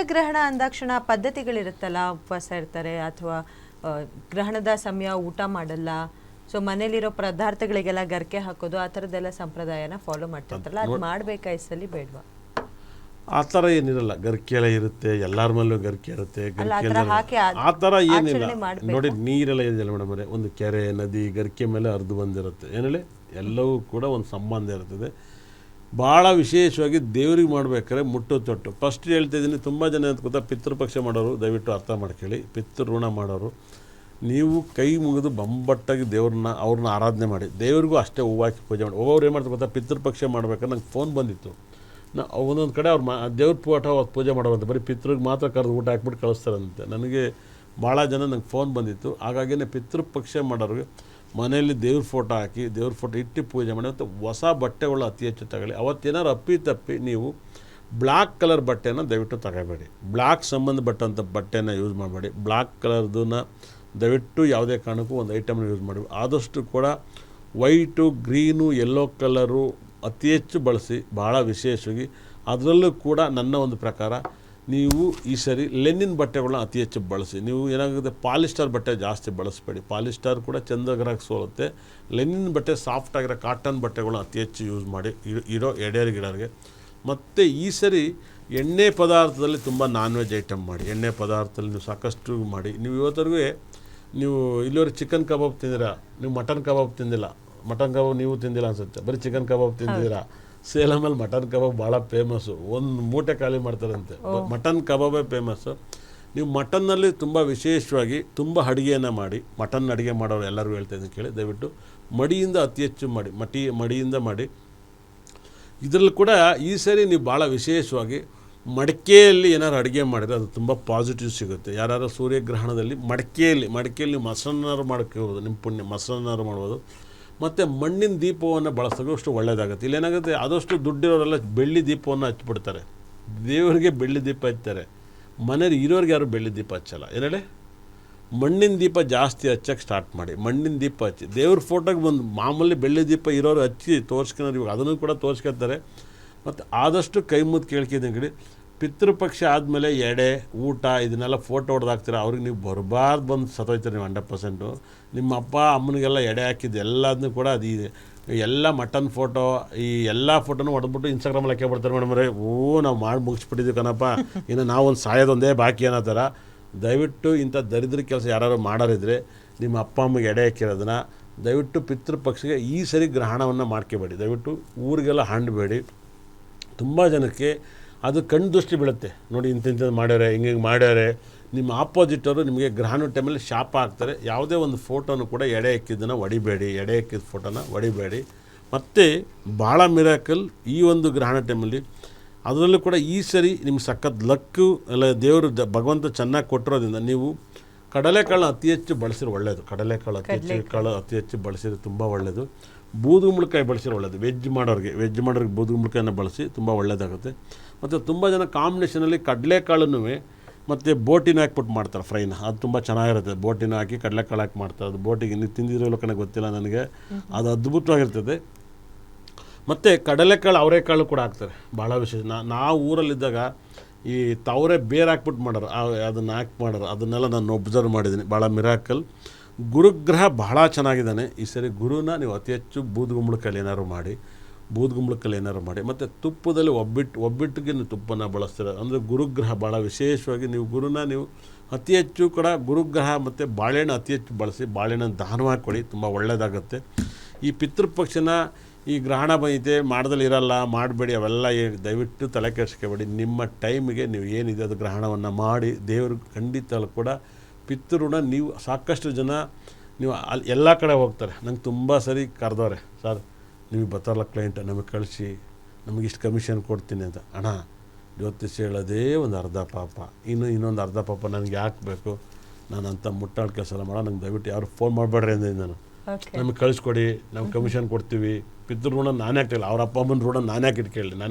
ಸೂರ್ಯಗ್ರಹಣ ಅಂದಾಕ್ಷಣ ಪದ್ಧತಿಗಳಿರುತ್ತಲ್ಲ ಉಪವಾಸ ಇರ್ತಾರೆ ಅಥವಾ ಗ್ರಹಣದ ಸಮಯ ಊಟ ಮಾಡಲ್ಲ. ಸೊ ಮನೇಲಿರೋ ಪದಾರ್ಥಗಳಿಗೆಲ್ಲ ಗರ್ಕೆ ಹಾಕೋದು ಆ ಥರದ್ದೆಲ್ಲ ಸಂಪ್ರದಾಯನ ಫಾಲೋ ಮಾಡ್ತಿರ್ತಾರಲ್ಲ. ಅದು ಮಾಡ್ಬೇಕಾ ಈ ಸಲ ಬೇಡವಾ? ಆ ಥರ ಏನಿರಲ್ಲ. ಗರ್ಕೆ ಎಲ್ಲ ಇರುತ್ತೆ ಎಲ್ಲರ ಮೇಲೂ ಗರ್ಕೆ ಇರುತ್ತೆ ಗರ್ಕೆ ಹಾಕಿ ಆ- ಆ ಥರ ಏನಿಲ್ಲ. ಆಚರಣೆ ಮಾಡ್ಬೇಕಾ? ನೋಡಿ ನೀರೆಲ್ಲ ಇದೆಯಲ್ಲ ಮೇಡಮ್ ಅವರೇ ಒಂದು ಕೆರೆ ನದಿ ಗರ್ಕೆ ಮೇಲೆ ಹರಿದು ಬಂದಿರುತ್ತೆ. ಏನೇಳಿ ಎಲ್ಲವೂ ಕೂಡ ಒಂದು ಸಂಬಂಧ ಇರ್ತದೆ. ಭಾಳ ವಿಶೇಷವಾಗಿ ದೇವ್ರಿಗೆ ಮಾಡಬೇಕಾದ್ರೆ ಮುಟ್ಟು ತೊಟ್ಟು. ಫಸ್ಟ್ ಹೇಳ್ತಾ ಇದ್ದೀನಿ, ತುಂಬ ಜನ ಅಂತ ಗೊತ್ತಾ ಪಿತೃಪಕ್ಷ ಮಾಡೋರು, ದಯವಿಟ್ಟು ಅರ್ಥ ಮಾಡ್ಕೊಳ್ಳಿ. ಪಿತೃಋಣ ಮಾಡೋರು. ನೀವು ಕೈ ಮುಗಿದು ಬಂಬಟ್ಟಾಗಿ ದೇವ್ರನ್ನ, ಅವ್ರನ್ನ ಆರಾಧನೆ ಮಾಡಿ. ದೇವ್ರಿಗೂ ಅಷ್ಟೇ ಹೂವು ಪೂಜೆ ಮಾಡಿ. ಒಬ್ಬೊಬ್ರು ಏನು ಮಾಡ್ತಾರೆ ಗೊತ್ತಾ ಪಿತೃಪಕ್ಷ ಮಾಡ್ಬೇಕಾದ್ರೆ ನಂಗೆ ಫೋನ್ ಬಂದಿತ್ತು. ನಾ, ಒಂದೊಂದು ಕಡೆ ಅವ್ರು ಮಾ, ದೇವ್ರ ಪೂಟ ಪೂಜೆ ಮಾಡೋವಂತೆ, ಬರೀ ಪಿತೃಗೆ ಮಾತ್ರ ಕರೆದು ಊಟ ಹಾಕ್ಬಿಟ್ಟು ಕಳಿಸ್ತಾರಂತೆ. ನನಗೆ ಭಾಳ ಜನ ನಂಗೆ ಫೋನ್ ಬಂದಿತ್ತು. ಹಾಗಾಗಿನೇ ಪಿತೃಪಕ್ಷ ಮಾಡೋರಿಗೆ ಮನೆಯಲ್ಲಿ ದೇವ್ರ ಫೋಟೋ ಹಾಕಿ, ದೇವ್ರ ಫೋಟೋ ಇಟ್ಟು ಪೂಜೆ ಮಾಡಿ ಮತ್ತು ಹೊಸ ಬಟ್ಟೆಗಳು ಅತಿ ಹೆಚ್ಚು ತಗೊಳ್ಳಿ. ಅವತ್ತೇನಾರು ಅಪ್ಪಿ ತಪ್ಪಿ ನೀವು ಬ್ಲ್ಯಾಕ್ ಕಲರ್ ಬಟ್ಟೆನ ದಯವಿಟ್ಟು ತಗೋಬೇಡಿ. ಬ್ಲ್ಯಾಕ್ ಸಂಬಂಧಪಟ್ಟಂಥ ಬಟ್ಟೆನ ಯೂಸ್ ಮಾಡಬೇಡಿ. ಬ್ಲ್ಯಾಕ್ ಕಲರ್ದನ್ನ ದಯವಿಟ್ಟು ಯಾವುದೇ ಕಾರಣಕ್ಕೂ ಒಂದು ಐಟಮ್ನ ಯೂಸ್ ಮಾಡಿ. ಆದಷ್ಟು ಕೂಡ ವೈಟು, ಗ್ರೀನು ಯೆಲ್ಲೋ ಕಲರು ಅತಿ ಹೆಚ್ಚು ಬಳಸಿ ಭಾಳ ವಿಶೇಷವಾಗಿ. ಅದರಲ್ಲೂ ಕೂಡ ನನ್ನ ಒಂದು ಪ್ರಕಾರ ನೀವು ಈ ಸರಿ ಲೆನಿನ್ ಬಟ್ಟೆಗಳನ್ನ ಅತಿ ಹೆಚ್ಚು ಬಳಸಿ. ನೀವು ಏನಾಗುತ್ತೆ, ಪಾಲಿಸ್ಟರ್ ಬಟ್ಟೆ ಜಾಸ್ತಿ ಬಳಸಬೇಡಿ. ಪಾಲಿಸ್ಟರ್ ಕೂಡ ಚಂದಗರಾಗಿ ಸೋಲುತ್ತೆ. ಲೆನಿನ್ ಬಟ್ಟೆ ಸಾಫ್ಟ್ ಆಗಿರೋ ಕಾಟನ್ ಬಟ್ಟೆಗಳನ್ನ ಅತಿ ಹೆಚ್ಚು ಯೂಸ್ ಮಾಡಿ ಇರೋ ಎಡೆಯರ್ ಗಿಡರಿಗೆ. ಮತ್ತು ಈ ಸರಿ ಎಣ್ಣೆ ಪದಾರ್ಥದಲ್ಲಿ ತುಂಬ ನಾನ್ ವೆಜ್ ಐಟಮ್ ಮಾಡಿ. ಎಣ್ಣೆ ಪದಾರ್ಥದಲ್ಲಿ ನೀವು ಸಾಕಷ್ಟು ಮಾಡಿ. ನೀವು ಇವತ್ತರೆಗೂ ನೀವು ಇಲ್ಲಿವರೆಗೆ ಚಿಕನ್ ಕಬಾಬ್ ತಿಂದಿರಾ? ನೀವು ಮಟನ್ ಕಬಾಬ್ ತಿಂದಿಲ್ಲ. ಮಟನ್ ಕಬಾಬ್ ನೀವು ತಿಂದಿಲ್ಲ ಅನ್ಸುತ್ತೆ. ಬರೀ ಚಿಕನ್ ಕಬಾಬ್ ತಿಂದಿದ್ದೀರಾ? ಸೇಲಮಲ್ಲಿ ಮಟನ್ ಕಬಾಬ್ ಭಾಳ ಫೇಮಸ್ಸು ಒಂದು ಮೂಟೆ ಖಾಲಿ ಮಾಡ್ತಾರಂತೆ. ಮಟನ್ ಕಬಾಬೇ ಫೇಮಸ್ಸು ನೀವು ಮಟನ್ನಲ್ಲಿ ತುಂಬ ವಿಶೇಷವಾಗಿ ತುಂಬ ಅಡುಗೆಯನ್ನು ಮಾಡಿ ಮಟನ್ ಅಡುಗೆ ಮಾಡೋರು ಎಲ್ಲರಿಗೂ ಹೇಳ್ತಾ ಇದ್ದೀನಿ ಕೇಳಿ ದಯವಿಟ್ಟು ಮಡಿಯಿಂದ ಅತಿ ಹೆಚ್ಚು ಮಾಡಿ ಮಟಿ ಮಡಿಯಿಂದ ಮಾಡಿ. ಇದರಲ್ಲಿ ಕೂಡ ಈ ಸರಿ ನೀವು ಭಾಳ ವಿಶೇಷವಾಗಿ ಮಡಿಕೆಯಲ್ಲಿ ಏನಾದ್ರು ಅಡುಗೆ ಮಾಡಿದ್ರೆ ಅದು ತುಂಬ ಪಾಸಿಟಿವ್ ಸಿಗುತ್ತೆ. ಯಾರು ಸೂರ್ಯಗ್ರಹಣದಲ್ಲಿ ಮಡಿಕೆಯಲ್ಲಿ ಮಡಿಕೆಯಲ್ಲಿ ಮೊಸರನ್ನಾರು ಹೋಗೋದು ನಿಮ್ಮ ಪುಣ್ಯ ಮೊಸರನ್ನಾರು ಮಾಡ್ಬೋದು. ಮತ್ತು ಮಣ್ಣಿನ ದೀಪವನ್ನು ಬಳಸೋದು ಅಷ್ಟು ಒಳ್ಳೆಯದಾಗುತ್ತೆ ಇಲ್ಲೇನಾಗುತ್ತೆ ಆದಷ್ಟು ದುಡ್ಡಿರೋರೆಲ್ಲ ಬೆಳ್ಳಿ ದೀಪವನ್ನು ಹಚ್ಬಿಡ್ತಾರೆ. ದೇವರಿಗೆ ಬೆಳ್ಳಿ ದೀಪ ಹಚ್ತಾರೆ. ಮನೇಲಿ ಇರೋರಿಗೆ ಯಾರು ಬೆಳ್ಳಿ ದೀಪ ಹಚ್ಚಲ್ಲ. ಏನೇಳಿ ಮಣ್ಣಿನ ದೀಪ ಜಾಸ್ತಿ ಹಚ್ಚಕ್ಕೆ ಸ್ಟಾರ್ಟ್ ಮಾಡಿ. ಮಣ್ಣಿನ ದೀಪ ಹಚ್ಚಿ. ದೇವ್ರ ಫೋಟೋಗೆ ಬಂದು ಮಾಮೂಲಿ ಬೆಳ್ಳಿ ದೀಪ ಇರೋರು ಹಚ್ಚಿ ತೋರಿಸ್ಕೊಳೋರು ಇವಾಗ ಅದನ್ನು ಕೂಡ ತೋರಿಸ್ಕೊತಾರೆ ಮತ್ತು ಆದಷ್ಟು ಕೈ ಮುದ್ದು ಪಿತೃಪಕ್ಷ ಆದಮೇಲೆ ಎಡೆ, ಊಟ, ಇದನ್ನೆಲ್ಲ ಫೋಟೋ ಹೊಡೆದಾಕ್ತೀರ, ಅವ್ರಿಗೆ ನೀವು ಬರಬಾರ್ದು ಬಂದು ಸತ್ತೋಯ್ತಾರೆ ನೀವು ಹಂಡ್ರೆಡ್ ಪರ್ಸೆಂಟು. ನಿಮ್ಮ ಅಪ್ಪ, ಅಮ್ಮನಿಗೆಲ್ಲ ಎಡೆ ಹಾಕಿದ್ದು ಎಲ್ಲದನ್ನು ಕೂಡ ಅದು ಇದೆ. ಎಲ್ಲ ಮಟನ್ ಫೋಟೋ ಈ ಎಲ್ಲ ಫೋಟೋನು ಹೊಡೆದ್ಬಿಟ್ಟು ಇನ್ಸ್ಟಾಗ್ರಾಮಲ್ಲಿ ಹಾಕಿ ಬಿಡ್ತಾರೆ ಮೇಡಮ್ ರೇ ಓ, ನಾವು ಮಾಡಿ ಮುಗಿಸ್ಬಿಟ್ಟಿದ್ದೀವಿ ಕಣಪ್ಪ. ಇನ್ನು ನಾವು ಒಂದು ಸಾಯೋದೊಂದೇ ಬಾಕಿ ಅನ್ನೋ ಥರ. ದಯವಿಟ್ಟು ಇಂಥ ದರಿದ್ರ ಕೆಲಸ ಯಾರು ಮಾಡೋರಿದ್ರೆ ನಿಮ್ಮ ಅಪ್ಪ, ಅಮ್ಮಗೆ ಎಡೆ ಹಾಕಿರೋದನ್ನ ದಯವಿಟ್ಟು ಪಿತೃಪಕ್ಷಿಗೆ ಈ ಸರಿ ಗ್ರಹಣವನ್ನು ಮಾಡ್ಕೋಬೇಡಿ. ದಯವಿಟ್ಟು ಊರಿಗೆಲ್ಲ ಹಾಂಡಬೇಡಿ. ತುಂಬ ಜನಕ್ಕೆ ಅದು ಕಣ್ಣು ದೃಷ್ಟಿ ಬೀಳುತ್ತೆ. ನೋಡಿ ಇಂತಿಂಥದ್ದು ಮಾಡ್ಯಾರೆ, ಹಿಂಗೆ ಹಿಂಗೆ ಮಾಡ್ಯಾರೆ. ನಿಮ್ಮ ಆಪೋಸಿಟವರು ನಿಮಗೆ ಗ್ರಹಣ ಟೈಮಲ್ಲಿ ಶಾಪ ಹಾಕ್ತಾರೆ. ಯಾವುದೇ ಒಂದು ಫೋಟೋನು ಕೂಡ ಎಡೆ ಎಕ್ಕಿದ್ದನ್ನು ಹೊಡಿಬೇಡಿ, ಎಡೆ ಎಕ್ಕಿದ ಫೋಟೋನ ಹೊಡಿಬೇಡಿ. ಮತ್ತು ಭಾಳ ಮಿರಾಕಲ್ ಈ ಒಂದು ಗ್ರಹಣ ಟೈಮಲ್ಲಿ ಅದರಲ್ಲೂ ಕೂಡ ಈ ಸರಿ ನಿಮ್ಗೆ ಸಖತ್ ಲಕ್ಕು ಎಲ್ಲ ದೇವರು ಭಗವಂತ ಚೆನ್ನಾಗಿ ಕೊಟ್ಟಿರೋದ್ರಿಂದ ನೀವು ಕಡಲೆಕಾಳನ್ನ ಅತಿ ಹೆಚ್ಚು ಬಳಸಿರೋ ಒಳ್ಳೆಯದು ಕಡಲೆಕಾಳು ಅತಿ ಹೆಚ್ಚು ಕಾಳು ಅತಿ ಹೆಚ್ಚು ಬಳಸಿದ್ರೆ ತುಂಬ ಒಳ್ಳೆಯದು ಬೂದುಗುಂಬಳಕಾಯಿ ಬಳಸಿರೋ ಒಳ್ಳೆಯದು ವೆಜ್ ಮಾಡೋರಿಗೆ ವೆಜ್ ಮಾಡೋರಿಗೆ ಬೂದುಗುಂಬಳಕಾಯನ್ನು ಬಳಸಿ ತುಂಬ ಒಳ್ಳೆಯದಾಗುತ್ತೆ ಮತ್ತು ತುಂಬ ಜನ ಕಾಂಬಿನೇಷನಲ್ಲಿ ಕಡಲೆಕಾಳನ್ನು ಮತ್ತು ಬೋಟಿನ ಹಾಕ್ಬಿಟ್ಟು ಮಾಡ್ತಾರೆ ಫ್ರೈನ. ಅದು ತುಂಬ ಚೆನ್ನಾಗಿರುತ್ತೆ. ಬೋಟಿನ ಹಾಕಿ ಕಡಲೆಕಾಳು ಹಾಕಿ ಮಾಡ್ತಾರೆ. ಅದು ಬೋಟಿಗೆ ನೀವು ತಿಂದಿರೋ ಕಣಕ್ಕೆ ಗೊತ್ತಿಲ್ಲ ನನಗೆ. ಅದು ಅದ್ಭುತವಾಗಿರ್ತದೆ. ಮತ್ತು ಕಡಲೆಕಾಳು ಅವರೆಕಾಳು ಕೂಡ ಹಾಕ್ತಾರೆ. ಭಾಳ ವಿಶೇಷ. ನಾ ನಾವು ಊರಲ್ಲಿದ್ದಾಗ ಈ ತಾವರೇ ಬೇರೆ ಹಾಕ್ಬಿಟ್ಟು ಮಾಡೋರು ಅದನ್ನು ಹಾಕಿ ಮಾಡೋರು, ಅದನ್ನೆಲ್ಲ ನಾನು ಒಬ್ಸರ್ವ್ ಮಾಡಿದ್ದೀನಿ. ಭಾಳ ಮಿರಾಕಲ್ ಗುರುಗ್ರಹ ಬಹಳ ಚೆನ್ನಾಗಿದ್ದಾನೆ. ಈ ಸರಿ ಗುರುನ ನೀವು ಅತಿ ಹೆಚ್ಚು ಬೂದ್ಗುಂಬಳಕಲ್ಲಿ ಏನಾದ್ರು ಮಾಡಿ, ಬೂದ್ಗುಂಬಳಕಲ್ಲಿ ಏನಾದ್ರು ಮಾಡಿ. ಮತ್ತು ತುಪ್ಪದಲ್ಲಿ ಒಬ್ಬಿಟ್ಟು ಒಬ್ಬಿಟ್ಟಿಗೆ ನೀವು ತುಪ್ಪನ ಬಳಸ್ತೀರ. ಅಂದರೆ ಗುರುಗ್ರಹ ಭಾಳ ವಿಶೇಷವಾಗಿ ನೀವು ಗುರುನ ನೀವು ಅತಿ ಹೆಚ್ಚು ಕೂಡ ಗುರುಗ್ರಹ ಮತ್ತು ಬಾಳೆಹಣ್ಣು ಅತಿ ಹೆಚ್ಚು ಬಳಸಿ, ಬಾಳೆಹಣ್ಣನ್ನು ದಾನವಾಗಿ ಕೊಡಿ, ತುಂಬ ಒಳ್ಳೆಯದಾಗುತ್ತೆ ಈ ಪಿತೃಪಕ್ಷನ ಈ ಗ್ರಹಣ ಬಂದೈತೆ ಮಾಡ್ದಲ್ಲಿ ಇರಲ್ಲ, ಮಾಡಬೇಡಿ, ಅವೆಲ್ಲ ದಯವಿಟ್ಟು ತಲೆ ಕೆಡಿಸ್ಕೋಬೇಡಿ. ನಿಮ್ಮ ಟೈಮಿಗೆ ನೀವು ಏನಿದೆ ಅದು ಗ್ರಹಣವನ್ನು ಮಾಡಿ, ದೇವರು ಖಂಡಿತ ಕೂಡ ಪಿತೃಋಣ, ನೀವು ಸಾಕಷ್ಟು ಜನ ನೀವು ಅಲ್ಲಿ ಎಲ್ಲ ಕಡೆ ಹೋಗ್ತಾರೆ. ನಂಗೆ ತುಂಬ ಸರಿ ಕರೆದವ್ರೆ. ಸರ್, ನಿಮಗೆ ಬರ್ತಾರಲ್ಲ ಕ್ಲೈಂಟ್ ನಮಗೆ ಕಳಿಸಿ, ನಮಗೆ ಇಷ್ಟು ಕಮಿಷನ್ ಕೊಡ್ತೀನಿ ಅಂತ. ಅಣ್ಣ ಜ್ಯೋತಿಷ್ ಹೇಳೋದೇ ಒಂದು ಅರ್ಧ ಪಾಪ. ಇನ್ನು ಇನ್ನೊಂದು ಅರ್ಧ ಪಾಪ ನನಗೆ ಯಾಕೆ ಬೇಕು? ನಾನು ಅಂಥ ಮುಟ್ಟಾಳ ಕೆಲಸ ಮಾಡೋ ನಂಗೆ ದಯವಿಟ್ಟು ಯಾರು ಫೋನ್ ಮಾಡಬೇಡ್ರಿ ಅಂದಿದ್ದೀನಿ ನಾನು. ನಮಗೆ ಕಳಿಸ್ಕೊಡಿ ನಾವು ಕಮಿಷನ್ ಕೊಡ್ತೀವಿ. ಪಿತೃ ಋಣ ನಾನೇ ಹಾಕ್ತಿಲ್ಲ, ಅವ್ರ ಅಪ್ಪ ಅಮ್ಮನ ಋಣ ನಾನೇ ಯಾಕೆ ಇಟ್ಕೊಳ್ಳಿ ನನ್ನ